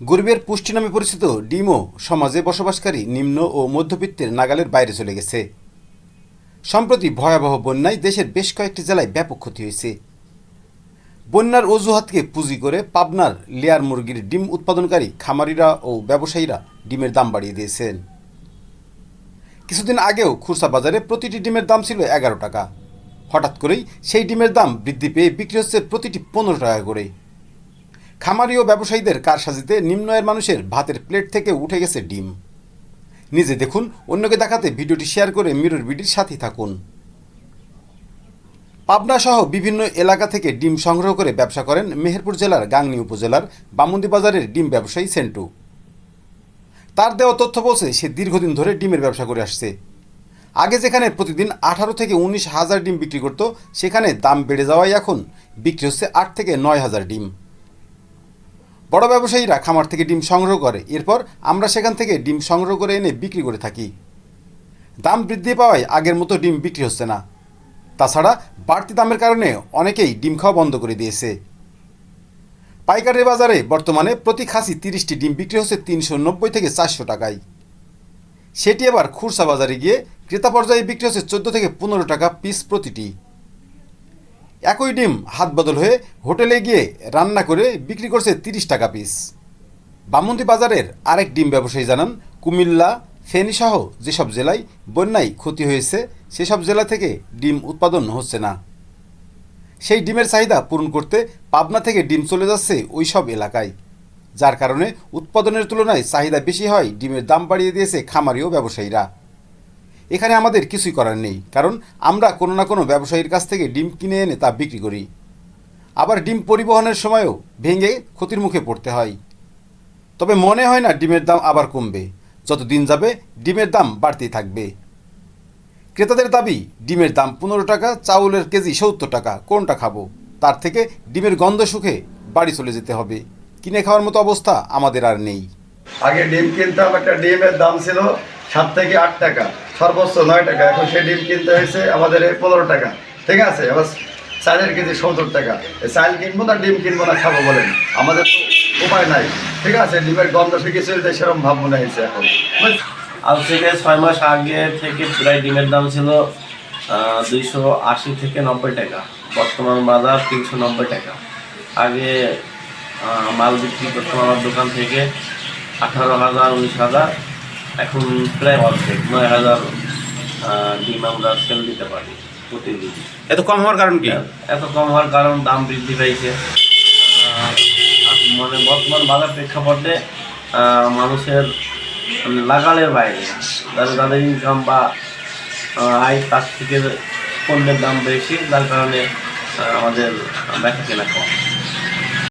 গরিবের পুষ্টি নামে পরিচিত ডিমও সমাজে বসবাসকারী নিম্ন ও মধ্যবিত্তের নাগালের বাইরে চলে গেছে। সম্প্রতি ভয়াবহ বন্যায় দেশের বেশ কয়েকটি জেলায় ব্যাপক ক্ষতি হয়েছে। বন্যার অজুহাতকে পুঁজি করে পাবনার লেয়ার মুরগির ডিম উৎপাদনকারী খামারিরা ও ব্যবসায়ীরা ডিমের দাম বাড়িয়ে দিয়েছেন। কিছুদিন আগেও খুরসা বাজারে প্রতিটি ডিমের দাম ছিল এগারো টাকা। হঠাৎ করেই সেই ডিমের দাম বৃদ্ধি পেয়ে বিক্রি হচ্ছে প্রতিটি পনেরো টাকা করে। খামারি ও ব্যবসায়ীদের কারসাজিতে নিম্ন আয়ের মানুষের ভাতের প্লেট থেকে উঠে গেছে ডিম। নিজে দেখুন, অন্যকে দেখাতে ভিডিওটি শেয়ার করে মিরর বিডির সাথে থাকুন। পাবনা সহ বিভিন্ন এলাকা থেকে ডিম সংগ্রহ করে ব্যবসা করেন মেহেরপুর জেলার গাংনী উপজেলার বামুন্দি বাজারের ডিম ব্যবসায়ী সেন্টু। তার দেওয়া তথ্য বলছে, সে দীর্ঘদিন ধরে ডিমের ব্যবসা করে আসছে। আগে যেখানে প্রতিদিন আঠারো থেকে উনিশ হাজার ডিম বিক্রি করত, সেখানে দাম বেড়ে যাওয়ায় এখন বিক্রি হচ্ছে আট থেকে নয় হাজার ডিম। বড় ব্যবসায়ীরা খামার থেকে ডিম সংগ্রহ করে। এরপর আমরা সেখান থেকে ডিম সংগ্রহ করে এনে বিক্রি করে থাকি। দাম বৃদ্ধি পাওয়ায় আগের মতো ডিম বিক্রি হচ্ছে না। তাছাড়া বাড়তি দামের কারণে অনেকেই ডিম খাওয়া বন্ধ করে দিয়েছে। পাইকারি বাজারে বর্তমানে প্রতি খাসি তিরিশটি ডিম বিক্রি হচ্ছে তিনশো নব্বই থেকে চারশো টাকায়। সেটি এবার খুরসা বাজারে গিয়ে ক্রেতা পর্যায়ে বিক্রি হচ্ছে চোদ্দ থেকে পনেরো টাকা পিস প্রতিটি। একই ডিম হাত বদল হয়ে হোটেলে গিয়ে রান্না করে বিক্রি করছে তিরিশ টাকা পিস। বামন্দি বাজারের আরেক ডিম ব্যবসায়ী জানান, কুমিল্লা ফেনী সহ যেসব জেলায় বন্যায় ক্ষতি হয়েছে, সেসব জেলা থেকে ডিম উৎপাদন হচ্ছে না। সেই ডিমের চাহিদা পূরণ করতে পাবনা থেকে ডিম চলে যাচ্ছে ওই সব এলাকায়। যার কারণে উৎপাদনের তুলনায় চাহিদা বেশি হয়, ডিমের দাম বাড়িয়ে দিয়েছে খামারি ও ব্যবসায়ীরা। এখানে আমাদের কিছুই করার নেই, কারণ আমরা কোনো না কোনো ব্যবসায়ীর কাছ থেকে ডিম কিনে এনে তা বিক্রি করি। আবার ডিম পরিবহনের সময়ও ভেঙে ক্ষতির মুখে পড়তে হয়। তবে মনে হয় না ডিমের দাম আবার কমবে। যত দিন যাবে ডিমের দাম বাড়তেই থাকবে। ক্রেতাদের দাবি, ডিমের দাম পনেরো টাকা, চাউলের কেজি সত্তর টাকা, কোনটা খাব? তার থেকে ডিমের গন্ধ সুখে বাড়ি চলে যেতে হবে। কিনে খাওয়ার মতো অবস্থা আমাদের আর নেই। আগে ডিম কিনতাম, একটা ডিমের দাম ছিল সাত থেকে আট টাকা, সর্বোচ্চ নয় টাকা। এখন সেই ডিম কিনতে হয়েছে আমাদের পনেরো টাকা। ঠিক আছে? এবার চালের কেজি সত্তর টাকা। চাল কিনবো না, ডিম কিনবো না, খাব বলেন। আমাদের উপায় নাই। ঠিক আছে? ডিমের গন্ধ শিখে চলতে সেরকম ভাব মনে হয়েছে এখন। আজ থেকে ছয় মাস আগে থেকে প্রায় ডিমের দাম ছিল দুইশো আশি থেকে নব্বই টাকা। বর্তমান বাজার তিনশো নব্বই টাকা। আগে মাল বিক্রি করতাম আমার দোকান থেকে। আঠারো হাজার উনিশ হাজার। এখন প্রায় অর্ধেক নয় হাজার ডিম আমরা সেল দিতে পারি প্রতিদিন। এত কম হওয়ার কারণ কি? এত কম হওয়ার কারণ দাম বৃদ্ধি আহ, মানে বর্তমান বাজার প্রেক্ষাপটে মানুষের মানে লাগালের বাইরে যাদের যাদের ইনকাম বা আয় তার থেকে পণ্যের দাম বেশি যার কারণে আমাদের বেচা কেনা কম।